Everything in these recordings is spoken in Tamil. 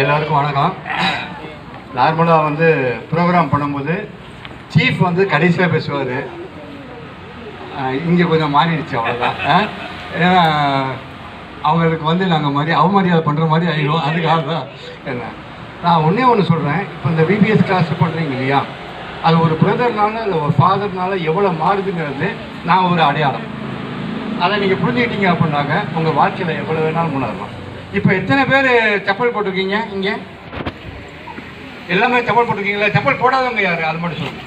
எல்லாருக்கும் வணக்கம். நார்மலாக வந்து ப்ரோக்ராம் பண்ணும்போது சீஃப் வந்து கடைசியாக பேசுவார். இங்கே கொஞ்சம் மாறிடுச்சு அவ்வளோதான் ஏன்னா அவங்களுக்கு வந்து நாங்கள் மாதிரி அவமரியாதை பண்ணுற மாதிரி ஆயிடும் அதுக்காக தான் என்ன நான் ஒன்றே ஒன்று சொல்கிறேன் இப்போ இந்த பிபிஎஸ் கிளாஸ் பண்ணுறீங்க இல்லையா? அது ஒரு பிரதர்னால இல்லை ஒரு ஃபாதர்னால எவ்வளோ மாறுதுங்கிறது நான் ஒரு அடையாளம். அதை நீங்கள் புரிஞ்சுக்கிட்டீங்க அப்படின்னாக்க உங்கள் வாழ்க்கையில் எவ்வளோ வேணாலும் முன்னேறலாம் இப்போ எத்தனை பேர் செப்பல் போட்டிருக்கீங்க இங்கே? எல்லாமே செப்பல் போட்டிருக்கீங்களா? செப்பல் போடாதவங்க யார்? அது மட்டும் சொல்லுங்க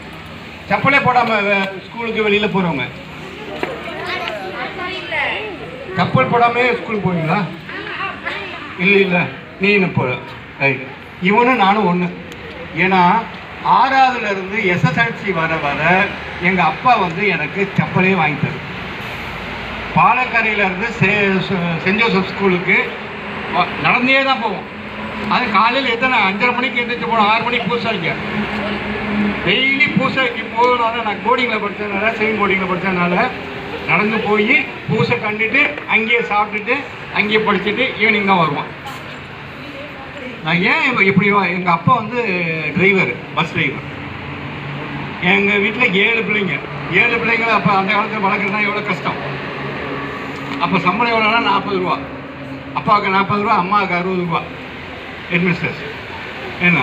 செப்பலே போடாமல் ஸ்கூலுக்கு வெளியில் போகிறவங்க செப்பல் போடாமே ஸ்கூலுக்கு போவீங்களா? இல்லை இல்லை. நீ இன்னும் போ. ரைட் இவனும் நானும் ஒன்று ஏன்னா ஆறாவதுலேருந்து எஸ்எஸ்எல்சி வர வர எங்கள் அப்பா வந்து எனக்கு செப்பலே வாங்கி தரும் பாலக்கரையிலேருந்து செ சென்ட் ஜோசப் ஸ்கூலுக்கு நடந்தே தான் போவோம். அது காலையில் எத்தனை அஞ்சரை மணிக்கு எழுந்திரிச்சு போனோம் ஆறு மணிக்கு பூசாரிங்க டெய்லி பூசைக்கு போகணும்னா நான் கோடிங்கில் படித்ததுனால செயின் கோடிங்கில் படித்ததுனால நடந்து போய் பூசை கண்டுட்டு அங்கேயே சாப்பிட்டுட்டு அங்கேயே படிச்சுட்டு ஈவினிங் தான் வருவான் நான் ஏன் இப்படி வா- அப்பா வந்து டிரைவர் பஸ் டிரைவர் எங்கள் வீட்டில் ஏழு பிள்ளைங்க. ஏழு பிள்ளைங்களை அப்போ அந்த காலத்தில் வளர்க்குறதுனா எவ்வளோ கஷ்டம்? அப்போ சம்பளம் எவ்வளோனா நாற்பது ரூபா. அப்பாவுக்கு நாற்பது ரூபா அம்மாவுக்கு அறுபது ரூபா. ஹெட்மிஸ்டர்ஸ் என்ன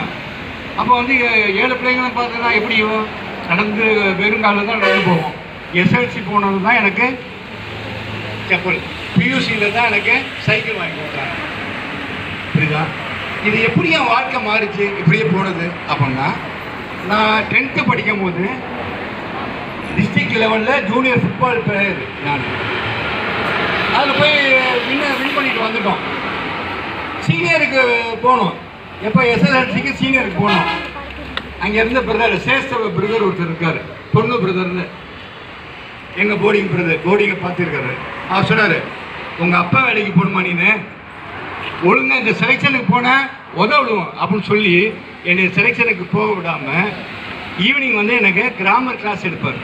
அப்போ வந்து ஏ- ஏழு பிள்ளைங்களும் பார்த்தீங்கன்னா எப்படி நடந்து வெறுங்காலில் தான் நடந்து போவோம். எஸ்எல்சி போனது தான் எனக்கு செப்பல். பியூசியில் தான் எனக்கு சைக்கிள் வாங்கி கொடுத்தாங்க. புரியுதா? இது எப்படி என் வாழ்க்கை மாறிச்சு? இப்படியே போனது அப்படின்னா நான் டென்த்து படிக்கும் போது டிஸ்ட்ரிக்ட் லெவலில் ஜூனியர் ஃபுட்பால் பிளேயர் நான். வின் வந்துட்டோம். சீனியருக்கு போனோம் எப்போ எஸ்எல்என்சிக்கு சீனியருக்கு போனோம் அங்கே இருந்த பிரதர் சேஷ்டவ பிரதர் ஒருத்தர் இருக்கார். பொண்ணு பிரதர்னு எங்கள் போர்டிங் பிரதர் போர்டிங்கை பார்த்துருக்காரு. அவர் சொன்னார் உங்கள் அப்பா வேலைக்கு போகணுமா நீனு? ஒழுங்காக இந்த செலெக்ஷனுக்கு போனேன் உதவிடுவோம் அப்படின்னு சொல்லி என்னை செலெக்ஷனுக்கு போக விடாமல் ஈவினிங் வந்து எனக்கு கிராமர் கிளாஸ் எடுப்பார்.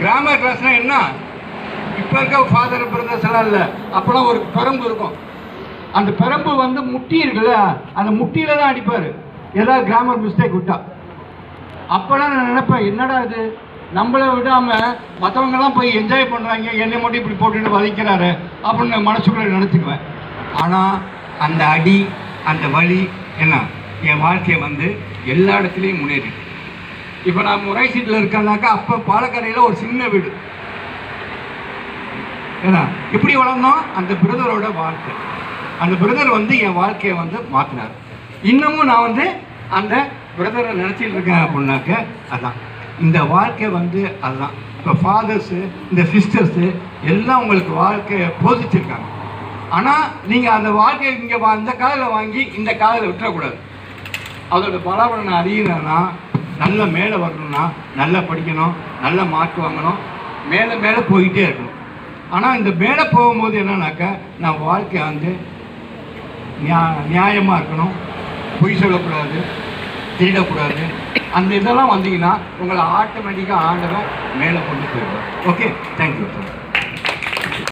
கிராமர் கிளாஸ்னால் என்ன? இப்போ இருக்க ஃபாதர் பிரதர்ஸ் எல்லாம் இல்லை. அப்போலாம் ஒரு பெரம்பு இருக்கும். அந்த பெரம்பு வந்து முட்டி இருக்குல்ல அந்த முட்டியில தான் அடிப்பார். ஏதாவது கிராமர் மிஸ்டேக் விட்டா. அப்போலாம் நான் நினைப்பேன் என்னடா இது? நம்மளை விடாமல் மற்றவங்கெல்லாம் போய் என்ஜாய் பண்ணுறாங்க என்னை மட்டும் இப்படி போட்டுட்டு வதைக்கிறாரு அப்படின்னு மனசுக்குள்ளே நினச்சிக்குவேன். ஆனால் அந்த அடி அந்த வழி என்ன என் வாழ்க்கையை வந்து எல்லா இடத்துலையும் முன்னேறி இப்போ நான் முறை சீட்டில் இருக்கேன்னாக்கா அப்போ பாலக்கரையில் ஒரு சின்ன வீடு. ஏன்னா இப்படி வளர்ந்தோம்? அந்த பிரதரோட வாழ்க்கை. அந்த பிரதர் வந்து என் வாழ்க்கையை வந்து மாற்றினார் இன்னமும் நான் வந்து அந்த பிரதரை நினச்சிட்டு இருக்கேன் அப்படின்னாக்க அதான். இந்த வாழ்க்கை வந்து அதுதான். இப்போ ஃபாதர்ஸு இந்த சிஸ்டர்ஸு எல்லாம் உங்களுக்கு வாழ்க்கையை போதிச்சிருக்காங்க. ஆனால் நீங்கள் அந்த வாழ்க்கையை இங்கே அந்த காதில் வாங்கி இந்த காதில் விட்டுறக்கூடாது. அதோட பலாபலனை அறியணும்னா நல்ல மேலே வரணும்னா நல்லா படிக்கணும் நல்ல மார்க் வாங்கணும் மேலே மேலே போயிட்டே இருக்கணும். ஆனால் இந்த மேலே போகும்போது என்னன்னாக்கா நான் வாழ்க்கை வந்து நியா நியாயமாக இருக்கணும். பொய் சொல்லக்கூடாது திருடக்கூடாது. அந்த இதெல்லாம் வந்தீங்கன்னா உங்களை ஆட்டோமேட்டிக்காக ஆண்டவன் மேலே கொண்டு போயிடுவார். Okay thank you